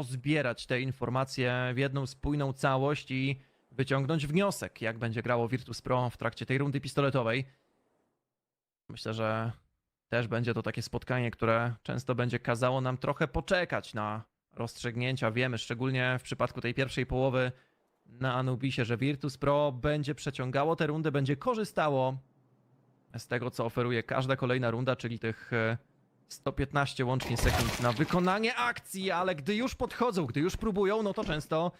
pozbierać te informacje w jedną spójną całość i wyciągnąć wniosek, jak będzie grało Virtus Pro w trakcie tej rundy pistoletowej. Myślę, że też będzie to takie spotkanie, które często będzie kazało nam trochę poczekać na rozstrzygnięcia. Wiemy, szczególnie w przypadku tej pierwszej połowy na Anubisie, że Virtus Pro będzie przeciągało tę rundę, będzie korzystało z tego, co oferuje każda kolejna runda, czyli tych e, 115 łącznie sekund na wykonanie akcji, ale gdy już podchodzą, gdy już próbują, no to często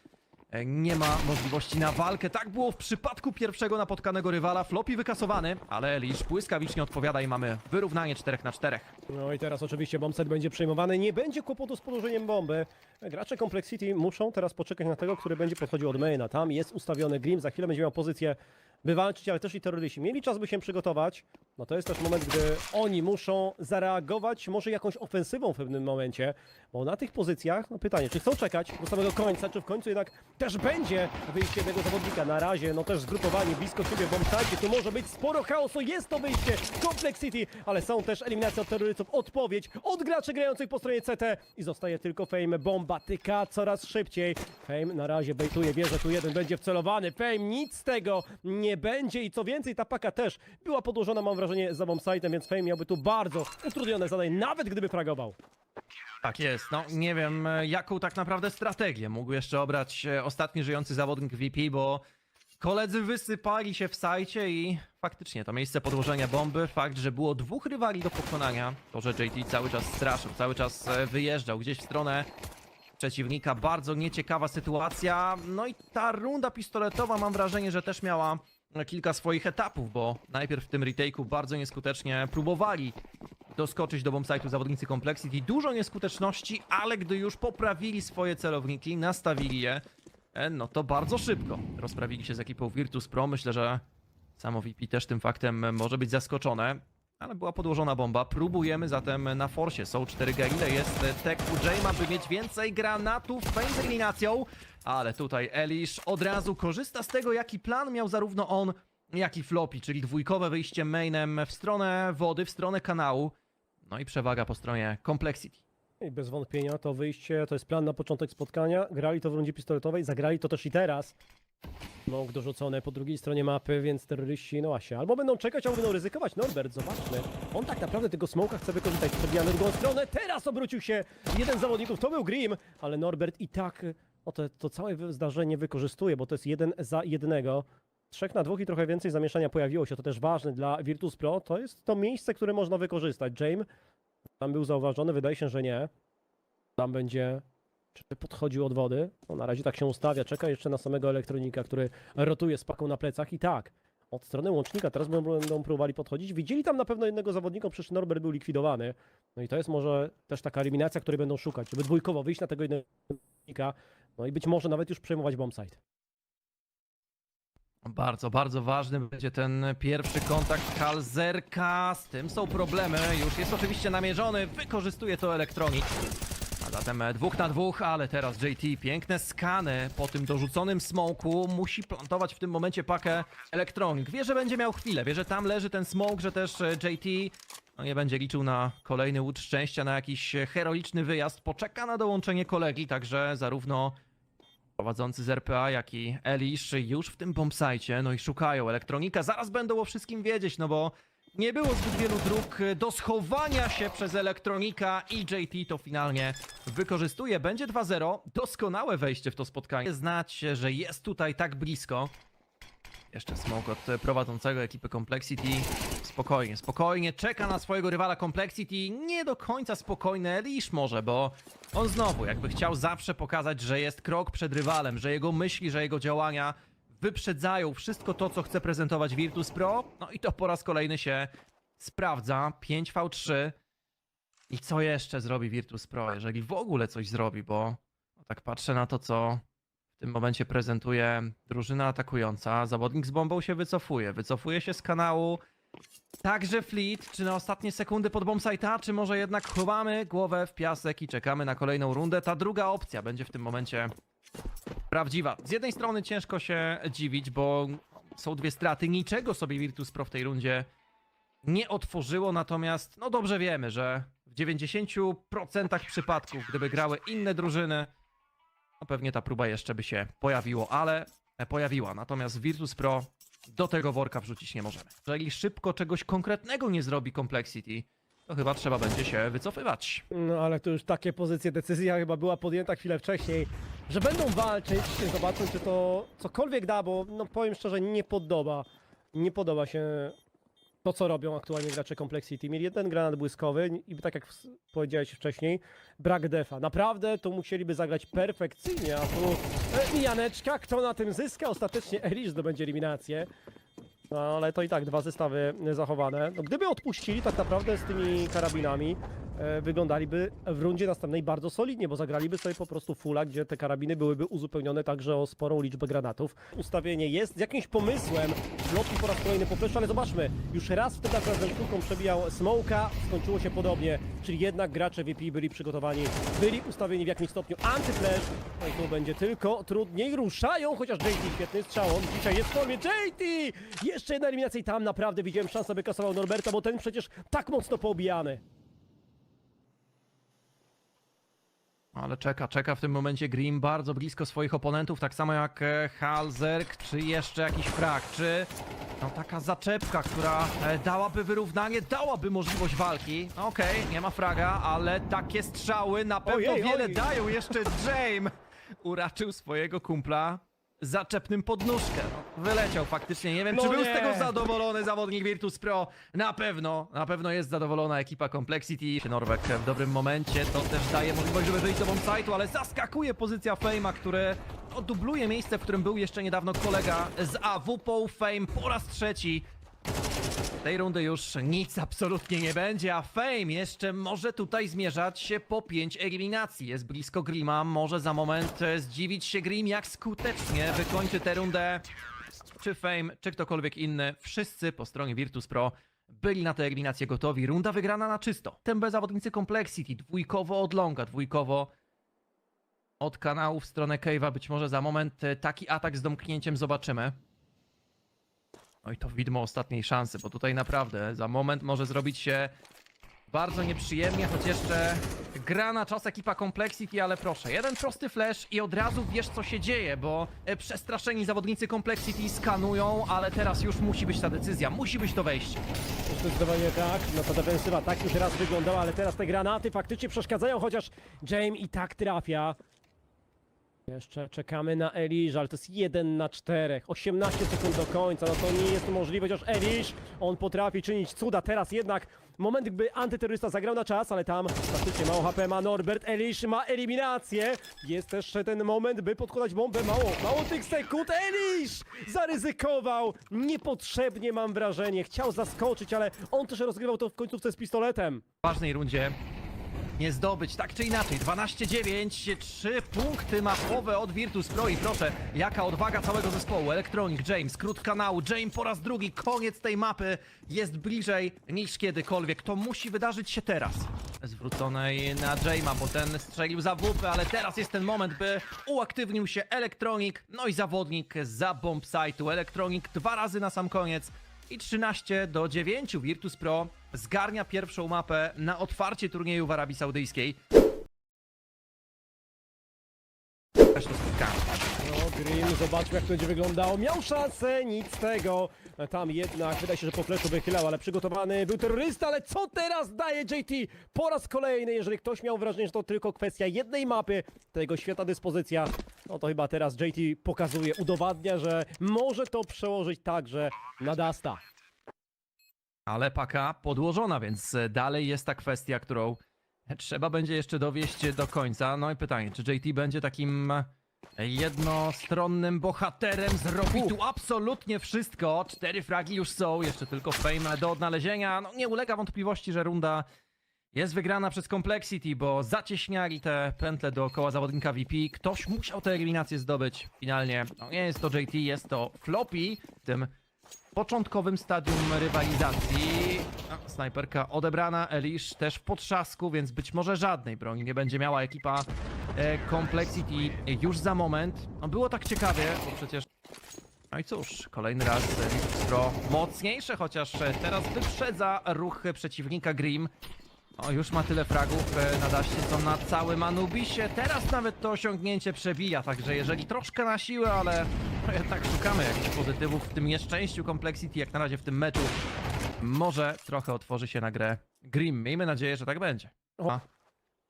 nie ma możliwości na walkę. Tak było w przypadku pierwszego napotkanego rywala. Floppy wykasowany, ale Elisz błyskawicznie odpowiada i mamy wyrównanie 4 na 4. No i teraz oczywiście bombset będzie przejmowany. Nie będzie kłopotu z podłożeniem bomby. Gracze Complexity muszą teraz poczekać na tego, który będzie podchodził od maina. Tam jest ustawiony Grim, za chwilę będzie miał pozycję by walczyć, ale też i terroryści. Mieli czas, by się przygotować. No to jest też moment, gdy oni muszą zareagować może jakąś ofensywą w pewnym momencie, bo na tych pozycjach, no pytanie, czy chcą czekać do samego końca, czy w końcu jednak też będzie wyjście jednego zawodnika. Na razie, no też zgrupowani blisko siebie w bombsite, tu może być sporo chaosu, jest to wyjście Complexity, ale są też eliminacje od terrorystów, odpowiedź od graczy grających po stronie CT i zostaje tylko Fame, bomba tyka coraz szybciej. Fame na razie bejtuje, wie, że tu jeden będzie wcelowany, Fame nic z tego nie będzie i co więcej, ta paka też była podłożona, mam wrażenie, za bombsite'em, więc Fame miałby tu bardzo utrudnione zadanie, nawet gdyby fragował. Tak jest, no nie wiem jaką tak naprawdę strategię mógł jeszcze obrać e, ostatni żyjący zawodnik VP, bo koledzy wysypali się w sajcie i faktycznie to miejsce podłożenia bomby, fakt, że było dwóch rywali do pokonania, to, że JT cały czas straszył, cały czas e, wyjeżdżał gdzieś w stronę przeciwnika, bardzo nieciekawa sytuacja, no i ta runda pistoletowa mam wrażenie, że też miała e, kilka swoich etapów, bo najpierw w tym retake'u bardzo nieskutecznie próbowali doskoczyć do bombsite'u zawodnicy Complexity. Dużo nieskuteczności, ale gdy już poprawili swoje celowniki, nastawili je, e, no to bardzo szybko rozprawili się z ekipą Virtus Pro. Myślę, że samo VP też tym faktem może być zaskoczone, ale była podłożona bomba. Próbujemy zatem na forsie. Są cztery gaile, jest tek u by mieć więcej granatów. Z eliminacją, ale tutaj Elish od razu korzysta z tego, jaki plan miał zarówno on, jak i Floppy, czyli dwójkowe wyjście mainem w stronę wody, w stronę kanału. No i przewaga po stronie Complexity. I bez wątpienia to wyjście to jest plan na początek spotkania. Grali to w rundzie pistoletowej, zagrali to też i teraz. Mąk dorzucone po drugiej stronie mapy, więc terroryści, no właśnie, albo będą czekać, albo będą ryzykować. Norbert, zobaczmy. On tak naprawdę tego smoka chce wykorzystać. Przebijamy drugą stronę, teraz obrócił się jeden z zawodników, to był Grim, ale Norbert i tak o to, to całe zdarzenie wykorzystuje, bo to jest jeden za jednego. Trzech na dwóch i trochę więcej zamieszania pojawiło się, to też ważne dla Virtus Pro. To jest to miejsce, które można wykorzystać. James tam był zauważony, wydaje się, że nie. Tam będzie czy podchodził od wody. No, na razie tak się ustawia, czeka jeszcze na samego elektronika, który rotuje z paką na plecach i tak. Od strony łącznika teraz będą, próbowali podchodzić. Widzieli tam na pewno jednego zawodnika, przecież Norbert był likwidowany. No i to jest może też taka eliminacja, której będą szukać, żeby dwójkowo wyjść na tego jednego. No i być może nawet już przejmować bombsite. Bardzo, bardzo ważny będzie ten pierwszy kontakt Halzerka. Z tym są problemy. Już jest oczywiście namierzony. Wykorzystuje to elektronik. A zatem dwóch na dwóch, ale teraz JT piękne skany po tym dorzuconym smoku. Musi plantować w tym momencie pakę elektronik. Wie, że będzie miał chwilę. Wie, że tam leży ten smoke, że też e, JT no nie będzie liczył na kolejny łód szczęścia, na jakiś e, heroiczny wyjazd. Poczeka na dołączenie kolegi, także zarówno prowadzący z RPA, jak i Elish już w tym bombsite, no i szukają elektronika. Zaraz będą o wszystkim wiedzieć, no bo nie było zbyt wielu dróg do schowania się przez elektronika i JT to finalnie wykorzystuje. Będzie 2-0. Doskonałe wejście w to spotkanie. Znać, że jest tutaj tak blisko. Jeszcze smoke od prowadzącego ekipy Complexity. Spokojnie, spokojnie. Czeka na swojego rywala Complexity. Nie do końca spokojny Elish może, bo on znowu jakby chciał zawsze pokazać, że jest krok przed rywalem, że jego myśli, że jego działania wyprzedzają wszystko to, co chce prezentować Virtus Pro. No i to po raz kolejny się sprawdza. 5v3. I co jeszcze zrobi Virtus Pro, jeżeli w ogóle coś zrobi, bo tak patrzę na to, co w tym momencie prezentuje drużyna atakująca. Zawodnik z bombą się wycofuje. Wycofuje się z kanału. Także Fleet, czy na ostatnie sekundy pod bombsite'a, czy może jednak chowamy głowę w piasek i czekamy na kolejną rundę? Ta druga opcja będzie w tym momencie prawdziwa. Z jednej strony ciężko się dziwić, bo są dwie straty. Niczego sobie Virtus Pro w tej rundzie nie otworzyło, natomiast no dobrze wiemy, że w 90% przypadków, gdyby grały inne drużyny, pewnie ta próba jeszcze by się pojawiło, ale e, pojawiła. Natomiast Virtus Pro do tego worka wrzucić nie możemy. Jeżeli szybko czegoś konkretnego nie zrobi Complexity, to chyba trzeba będzie się wycofywać. No ale to już takie pozycje, decyzja chyba była podjęta chwilę wcześniej, że będą walczyć. Zobaczmy, czy to cokolwiek da, bo no powiem szczerze, nie podoba. Nie podoba się to, co robią aktualnie gracze Complexity. Mieli jeden granat błyskowy i tak jak powiedziałeś wcześniej, brak defa. Naprawdę to musieliby zagrać perfekcyjnie, a tu e, Janeczka, kto na tym zyska? Ostatecznie Elish zdobędzie eliminację. No ale to i tak dwa zestawy e, zachowane. No, gdyby odpuścili tak naprawdę z tymi karabinami, e, wyglądali w rundzie następnej bardzo solidnie, bo zagraliby sobie po prostu fulla, gdzie te karabiny byłyby uzupełnione także o sporą liczbę granatów. Ustawienie jest z jakimś pomysłem. Lotki po raz kolejny po fleszu, ale zobaczmy, już raz wtedy akurat z przebijał Smoka, skończyło się podobnie, czyli jednak gracze VP byli przygotowani, byli ustawieni w jakimś stopniu antyflash, no i tu będzie tylko trudniej, ruszają, chociaż JT świetny strzał, on dzisiaj jest w formie, JT! Jedna eliminacja i tam naprawdę widziałem szansę, by kasował Norberta, bo ten przecież tak mocno poobijany. Ale czeka, czeka w tym momencie Grim bardzo blisko swoich oponentów, tak samo jak e, Halzerk, czy jeszcze jakiś frag, czy no taka zaczepka, która e, dałaby wyrównanie, dałaby możliwość walki. Okej, nie ma fraga, ale takie strzały na pewno Ojej, wiele oj. dają. Jeszcze Jame uraczył swojego kumpla zaczepnym podnóżkę. No, wyleciał faktycznie, nie wiem No czy był z nie. tego zadowolony zawodnik Virtus Pro. Na pewno, na pewno jest zadowolona ekipa Complexity. Norwek w dobrym momencie, to też daje możliwość, żeby wyjść do bombsite'u, ale zaskakuje pozycja Fame'a, który no, dubluje miejsce, w którym był jeszcze niedawno kolega z AWP. Fame po raz trzeci tej rundy już nic absolutnie nie będzie, a Fame jeszcze może tutaj zmierzać się po 5 eliminacji. Jest blisko Grima, może za moment e, zdziwić się Grim, jak skutecznie wykończy tę rundę. Czy Fame, czy ktokolwiek inny, wszyscy po stronie Virtus Pro byli na tę eliminację gotowi. Runda wygrana na czysto. Tembe zawodnicy Complexity, dwójkowo od Longa, dwójkowo od kanału w stronę Cave'a. Być może za moment e, taki atak z domknięciem zobaczymy. No i to widmo ostatniej szansy, bo tutaj naprawdę za moment może zrobić się bardzo nieprzyjemnie, choć jeszcze gra na czas ekipa Complexity, ale proszę, jeden prosty flash i od razu wiesz co się dzieje, bo e, przestraszeni zawodnicy Complexity skanują, ale teraz już musi być ta decyzja, musi być to wejście. Zdecydowanie tak, no to defensywa tak już raz wyglądała, ale teraz te granaty faktycznie przeszkadzają, chociaż Jame i tak trafia. Jeszcze czekamy na Elish, ale to jest 1 na 4. 18 sekund do końca, no to nie jest możliwe, chociaż Elish, on potrafi czynić cuda. Teraz jednak moment, gdyby antyterrorysta zagrał na czas, ale tam faktycznie mało HP ma Norbert. Elish ma eliminację. Jest też ten moment, by podkładać bombę. Mało, mało tych sekund. Elish zaryzykował. Niepotrzebnie mam wrażenie. Chciał zaskoczyć, ale on też rozgrywał to w końcówce z pistoletem. W ważnej rundzie nie zdobyć, tak czy inaczej. 12-9, 3 punkty mapowe od Virtus Pro i proszę, jaka odwaga całego zespołu. Electronic, James, skrót kanału, James po raz drugi, koniec tej mapy jest bliżej niż kiedykolwiek. To musi wydarzyć się teraz. Zwróconej na Jame'a, bo ten strzelił za WP, ale teraz jest ten moment, by uaktywnił się Electronic, no i zawodnik za bombsite'u. Electronic dwa razy na sam koniec. I 13 do 9 Virtus Pro zgarnia pierwszą mapę na otwarcie turnieju w Arabii Saudyjskiej. No, Green, zobaczmy jak to będzie wyglądało. Miał szansę, nic z tego. Tam jednak, wydaje się, że po fleszu wychylał, ale przygotowany był terrorysta, ale co teraz daje JT? Po raz kolejny, jeżeli ktoś miał wrażenie, że to tylko kwestia jednej mapy, tego świetna dyspozycja, no to chyba teraz JT pokazuje, udowadnia, że może to przełożyć także na Dasta. Ale paka podłożona, więc e, dalej jest ta kwestia, którą trzeba będzie jeszcze dowieść do końca. No i pytanie, czy JT będzie takim e, jednostronnym bohaterem? Zrobi tu absolutnie wszystko. Cztery fragi już są, jeszcze tylko fame do odnalezienia. No nie ulega wątpliwości, że runda jest wygrana przez Complexity, bo zacieśniali te pętle dookoła zawodnika VP. Ktoś musiał tę eliminację zdobyć finalnie. No nie jest to JT, jest to Floppy w tym początkowym stadium rywalizacji. Snajperka odebrana, Elish też w potrzasku, więc być może żadnej broni nie będzie miała ekipa e, Complexity już za moment. No było tak ciekawie, bo przecież... No i cóż, kolejny raz e, Pro mocniejsze, chociaż teraz wyprzedza ruch przeciwnika Grim. O, już ma tyle fragów e, na daście, co na całym Anubisie. Teraz nawet to osiągnięcie przebija, także jeżeli troszkę na siłę, ale no, jednak szukamy jakichś pozytywów w tym nieszczęściu Complexity, jak na razie w tym meczu. Może trochę otworzy się na grę Grim. Miejmy nadzieję, że tak będzie. A,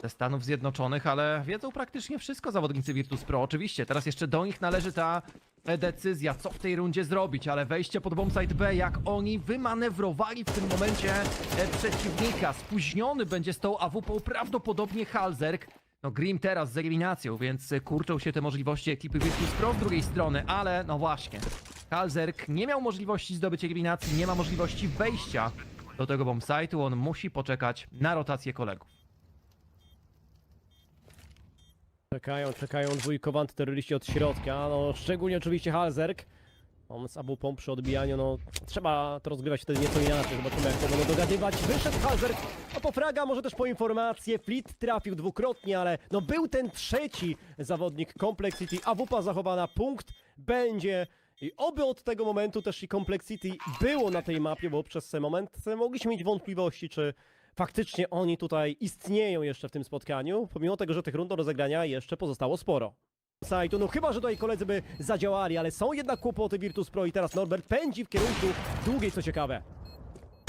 ze Stanów Zjednoczonych, ale wiedzą praktycznie wszystko zawodnicy Virtus Pro. Oczywiście, teraz jeszcze do nich należy ta decyzja, co w tej rundzie zrobić, ale wejście pod bombsite B, jak oni wymanewrowali w tym momencie e, przeciwnika. Spóźniony będzie z tą AWP prawdopodobnie Halzerk. No Grim teraz z eliminacją, więc e, kurczą się te możliwości ekipy Virtus Pro z drugiej strony, ale no właśnie. Halzerk nie miał możliwości zdobycia eliminacji, nie ma możliwości wejścia do tego bombsite'u, on musi poczekać na rotację kolegów. Czekają, czekają dwójkowo antyterroryści od środka, no szczególnie oczywiście Halzerk. On z AWP przy odbijaniu, no trzeba to rozgrywać wtedy nieco inaczej, zobaczymy jak to będą dogadywać. Wyszedł Halzerk, a po fraga może też po informację, Fleet trafił dwukrotnie, ale no był ten trzeci zawodnik Complexity, AWP zachowana, punkt będzie i oby od tego momentu też i Complexity było na tej mapie, bo przez ten moment mogliśmy mieć wątpliwości, czy faktycznie oni tutaj istnieją jeszcze w tym spotkaniu, pomimo tego, że tych rund do rozegrania jeszcze pozostało sporo. Sajtu, no chyba, że tutaj koledzy by zadziałali, ale są jednak kłopoty Virtus Pro i teraz Norbert pędzi w kierunku długiej, co ciekawe.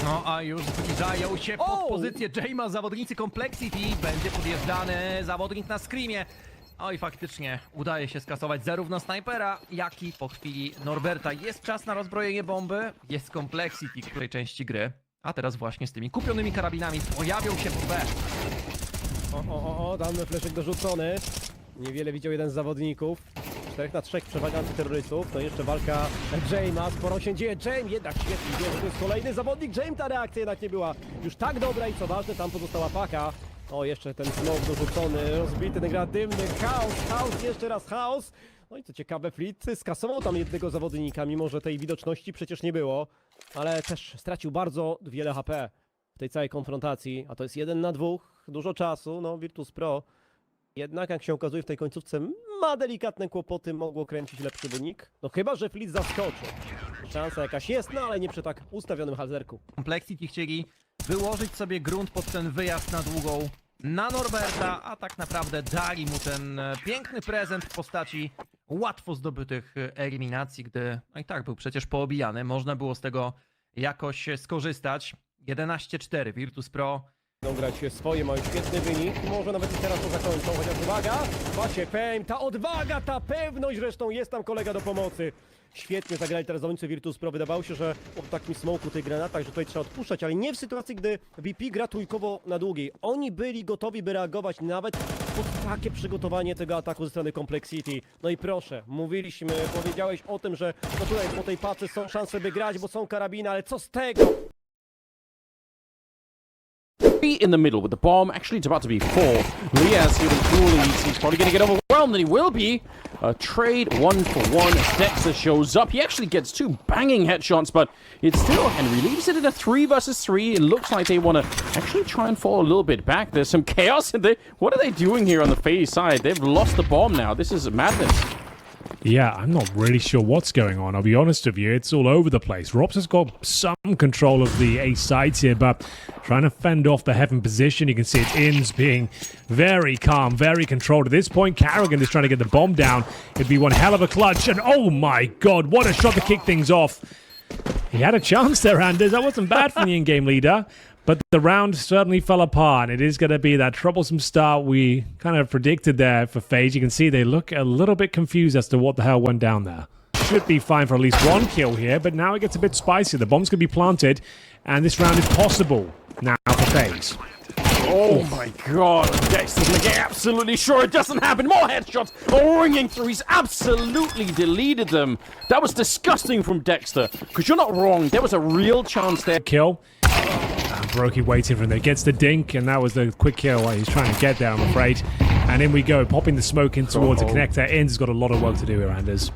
No a już zbliżają się pod O! pozycję Jame'a zawodnicy Complexity. Będzie podjeżdżany zawodnik na screamie. Oj, faktycznie udaje się skasować zarówno snajpera, jak i po chwili Norberta. Jest czas na rozbrojenie bomby, jest Complexity w tej części gry. A teraz właśnie z tymi kupionymi karabinami pojawią się po B. O, o, o, o, dany fleszek dorzucony. Niewiele widział jeden z zawodników. 4 na 3 przewaga antyterrorystów. I jeszcze walka Jame'a. Sporo się dzieje. James jednak świetnie wie, że to jest kolejny zawodnik. James ta reakcja jednak nie była już tak dobra i co ważne, tam pozostała paka. O, jeszcze ten smoke dorzucony, rozbity, dymny, chaos, chaos, jeszcze raz chaos. No i co ciekawe, Fleet skasował tam jednego zawodnika, mimo że tej widoczności przecież nie było. Ale też stracił bardzo wiele HP w tej całej konfrontacji, a to jest jeden na dwóch, dużo czasu, no Virtus Pro. Jednak jak się okazuje w tej końcówce ma delikatne kłopoty, mogło kręcić lepszy wynik. No chyba, że Fleet zaskoczy. Szansa jakaś jest, no ale nie przy tak ustawionym halzerku. Complexity chcieli wyłożyć sobie grunt pod ten wyjazd na długą na Norberta, a tak naprawdę dali mu ten e, piękny prezent w postaci łatwo zdobytych e, eliminacji, gdy no i tak był przecież poobijany. Można było z tego jakoś skorzystać. 11-4 Virtus Pro Będą grać swoje, mają świetny wynik, może nawet i teraz to zakończą, chociaż uwaga, właśnie Fame, ta odwaga, ta pewność, zresztą jest tam kolega do pomocy. Świetnie zagrali teraz zawodnicy Virtus Pro, wydawało się, że po takim smoku tych granatach, że tutaj trzeba odpuszczać, ale nie w sytuacji, gdy VP gra trójkowo na długiej. Oni byli gotowi, by reagować nawet pod takie przygotowanie tego ataku ze strony Complexity. No i proszę, mówiliśmy, powiedziałeś o tym, że no tutaj po tej pacy są szanse, by grać, bo są karabiny, ale co z tego? Three in the middle with the bomb. Actually, it's about to be four. Lias here with leads. He's probably going to get overwhelmed, and he will be. A trade one for one Dexter shows up. He actually gets two banging headshots, but it's still Henry leaves it at a three versus three. It looks like they want to actually try and fall a little bit back. There's some chaos in there. What are they doing here on the FaZe side? They've lost the bomb now. This is madness. Yeah, I'm not really sure what's going on. I'll be honest with you, it's all over the place. Robs has got some control of the A sides here, but trying to fend off the heaven position. You can see it ins being very calm, very controlled. At this point, Carrigan is trying to get the bomb down. It'd be one hell of a clutch, and oh my god, what a shot to kick things off. He had a chance there, Anders. That wasn't bad from the in-game leader. But the round certainly fell apart. It is going to be that troublesome start we kind of predicted there for FaZe. You can see they look a little bit confused as to what the hell went down there. Should be fine for at least one kill here, but now it gets a bit spicy. The bomb's going to be planted, and this round is possible now for FaZe. Oh my god, Dexter's making absolutely sure it doesn't happen. More headshots are ringing through. He's absolutely deleted them. That was disgusting from Dexter. Because you're not wrong, there was a real chance there. Kill. Brokey waiting for him there. Gets the dink, and that was the quick kill he's trying to get there, I'm afraid. And in we go, popping the smoke in towards the Uh-oh. connector. Ins has got a lot of work to do here, Anders.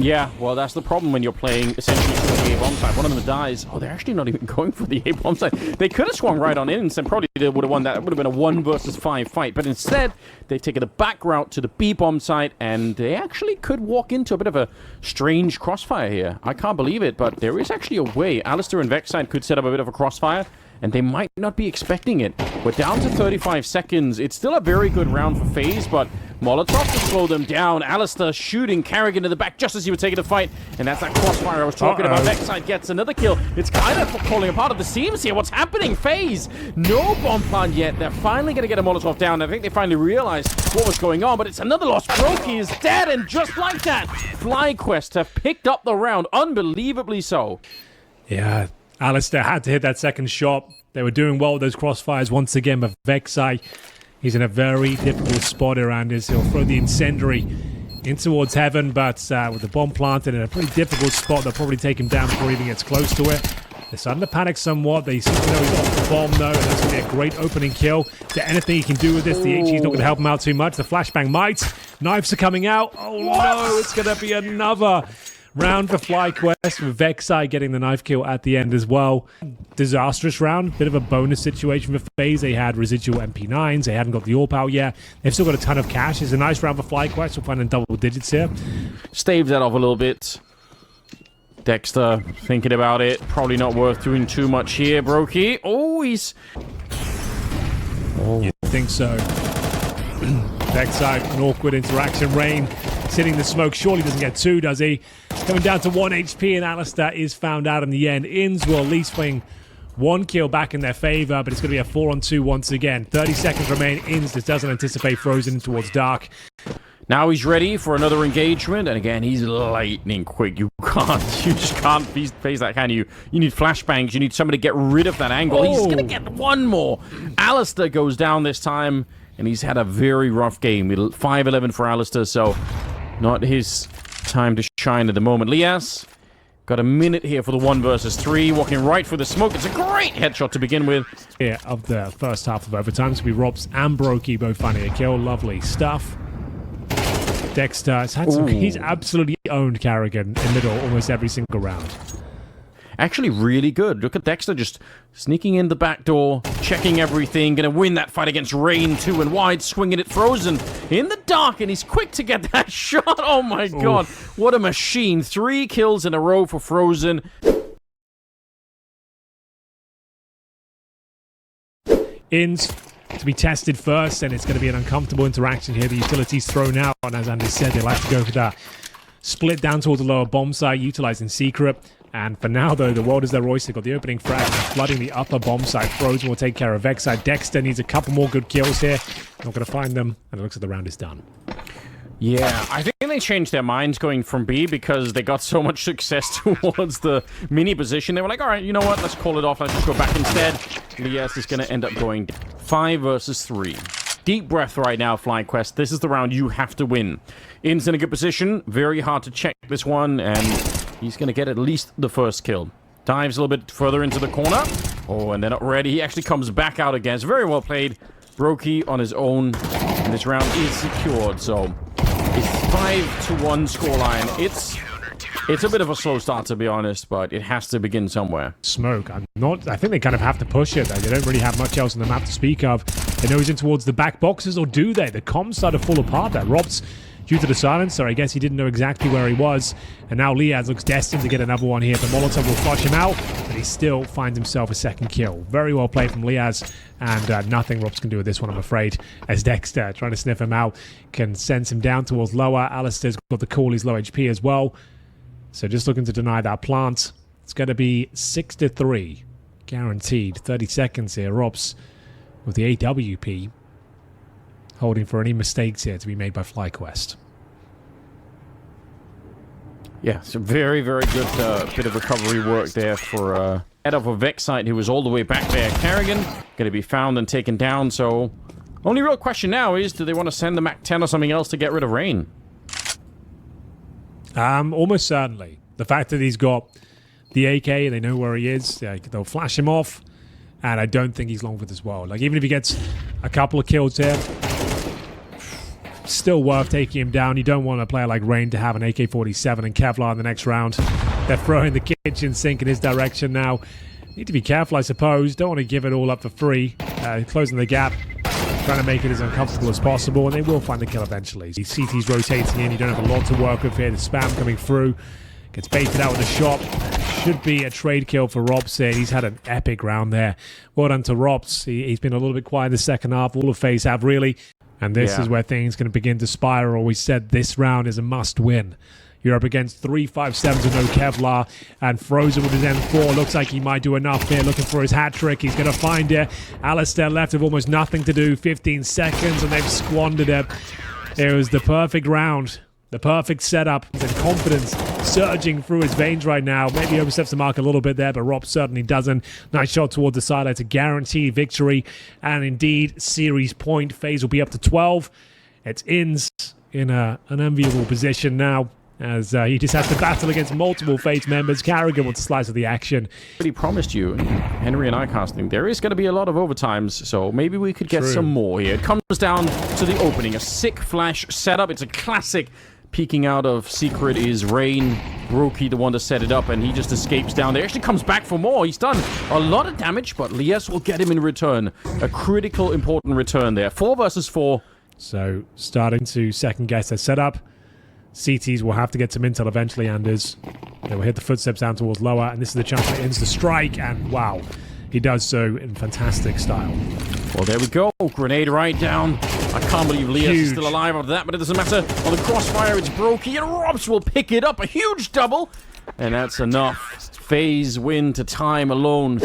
Yeah, well, that's the problem when you're playing essentially the A bomb side. One of them dies. Oh, they're actually not even going for the A bomb side. They could have swung right on in and probably they would have won that. It would have been a one versus five fight. But instead, they've taken a back route to the B bomb site, and they actually could walk into a bit of a strange crossfire here. I can't believe it, but there is actually a way. Alistair and Vexside could set up a bit of a crossfire. and they might not be expecting it. We're down to 35 seconds. It's still a very good round for FaZe, but Molotov to slow them down. Alistair shooting Carrigan in the back just as he would taking to fight, and that's that crossfire I was talking about. Uh-oh. Vexide gets another kill. It's kind of falling apart at the seams here. What's happening? FaZe, no bomb plant yet. They're finally going to get a Molotov down. I think they finally realized what was going on, but it's another loss. Brokey is dead, and just like that, FlyQuest have picked up the round, unbelievably so. Yeah, Alistair had to hit that second shot. They were doing well with those crossfires once again, but Vexai, he's in a very difficult spot around this. He'll throw the incendiary in towards heaven, but uh, with the bomb planted in a pretty difficult spot, they'll probably take him down before he even gets close to it. They're starting to panic somewhat. They seem to know he's off the bomb, though, and that's going to be a great opening kill. Is there anything he can do with this? The HE's not going to help him out too much. The flashbang might. Knives are coming out. Oh, no, it's going to be another round for FlyQuest with Vexai getting the knife kill at the end as well. Disastrous round, bit of a bonus situation for FaZe. They had residual MP9s, they hadn't got the AWP out yet. They've still got a ton of cash. It's a nice round for FlyQuest. We're finding double digits here. Stave that off a little bit. Dexter thinking about it. Probably not worth doing too much here, Brokey. Oh, he's. Oh, you think so? Vexai, an awkward interaction. Rain sitting the smoke. Surely doesn't get two, does he? Coming down to one HP, and Alistair is found out in the end. Inns will at least swing one kill back in their favor, but it's going to be a four on two once again. 30 seconds remain. Inns just doesn't anticipate frozen towards dark. Now he's ready for another engagement, and again, he's lightning quick. You can't, you just can't face, face that, can you? You need flashbangs, you need somebody to get rid of that angle. He's Oh. gonna get one more. Alistair goes down this time, and he's had a very rough game. 5-11 for Alistair, so not his time to shine at the moment. Lias, got a minute here for the one versus three, walking right through the smoke. It's a great headshot to begin with. Here of the first half of overtime. So we Robs and Brokey both finding a kill. Lovely stuff. Dexter has had some. Ooh. He's absolutely owned Carrigan in middle almost every single round. Actually, really good. Look at Dexter just sneaking in the back door, checking everything, gonna win that fight against Rain two and wide, swinging it frozen in the dark, and he's quick to get that shot. Oh my god, what a machine! Three kills in a row for Frozen. Ins to be tested first, and it's going to be an uncomfortable interaction here. The utility's thrown out, and as Andy said, they like to go for that split down towards the lower bomb site, utilizing secret. And for now, though, the world is their oyster. Got the opening frag, flooding the upper bomb site. Frozen will take care of Vexide. Dexter needs a couple more good kills here. Not going to find them, and it looks like the round is done. Yeah, I think they changed their minds going from B because they got so much success towards the mini position. They were like, all right, you know what? Let's call it off. Let's just go back instead. Lias is going to end up going five versus three. Deep breath right now, FlyQuest. This is the round you have to win. In's in a good position. Very hard to check this one, and he's going to get at least the first kill. Dives a little bit further into the corner. Oh, and they're not ready. He actually comes back out again. It's very well played. Brokey on his own. And this round is secured, so it's five to one scoreline. It's it's a bit of a slow start to be honest, but it has to begin somewhere. Smoke. I'm not. I think they kind of have to push it. They don't really have much else on the map to speak of. They know he's in towards the back boxes, or do they? The comms start to fall apart. There, Rob's due to the silence, so I guess he didn't know exactly where he was, and now Liaz looks destined to get another one here. But Molotov will flush him out, but he still finds himself a second kill. Very well played from Liaz, and uh, nothing Robs can do with this one, I'm afraid. As Dexter trying to sniff him out can send him down towards lower. Alistair's got the call. He's low HP as well. So just looking to deny that plant. It's going to be 6 to 3. Guaranteed. 30 seconds here. Robs with the AWP holding for any mistakes here to be made by FlyQuest. Yeah, so very, very good uh, bit of recovery work there for uh, head of a Vexite who was all the way back there. Carrigan going to be found and taken down, so only real question now is do they want to send the MAC 10 or something else to get rid of Rain? Um, almost certainly. The fact that he's got the AK, they know where he is, yeah, they'll flash him off, and I don't think he's long for this world. Like, even if he gets a couple of kills here, still worth taking him down. You don't want a player like Rain to have an AK 47 and Kevlar in the next round. They're throwing the kitchen sink in his direction now. Need to be careful, I suppose. Don't want to give it all up for free. Uh, closing the gap, trying to make it as uncomfortable as possible, and they will find the kill eventually. The CT's rotating in. You don't have a lot to work with here. The spam coming through. Gets baited out with a shot. should be a trade kill for Robs here. He's had an epic round there. Well done to Robs. He, he's been a little bit quiet in the second half. All of FaZe have really. And this Yeah. is where things going to begin to spiral. We said this round is a must win. You're up against 357 to no Kevlar, and Frozen with his M4 looks like he might do enough here, looking for his hat trick. He's going to find it. Alistair left with almost nothing to do, 15 seconds, and they've squandered it. It was the perfect round, the perfect setup, and confidence surging through his veins right now. Maybe oversteps the mark a little bit there, but Rob certainly doesn't. Nice shot towards the sideline to guarantee victory, and indeed, series point. Phase will be up to 12. It's Ins in a, an enviable position now. As uh, he just has to battle against multiple Fate members. Carrigan wants a slice of the action. already promised you, Henry and I casting, there is going to be a lot of overtimes, so maybe we could get True. some more here. It comes down to the opening. A sick flash setup. It's a classic. Peeking out of Secret is Rain. Roki, the one to set it up, and he just escapes down there. Actually comes back for more. He's done a lot of damage, but Lies will get him in return. A critical, important return there. Four versus four. So starting to second guess their setup. CTs will have to get some intel eventually, Anders. They will hit the footsteps down towards lower, and this is the chance for Ins to strike, and wow, he does so in fantastic style. Well, there we go. Grenade right down. I can't believe Lias is still alive after that, but it doesn't matter. On the crossfire, it's Brokey, and Robs will pick it up. A huge double. And that's enough. Phase win to time alone.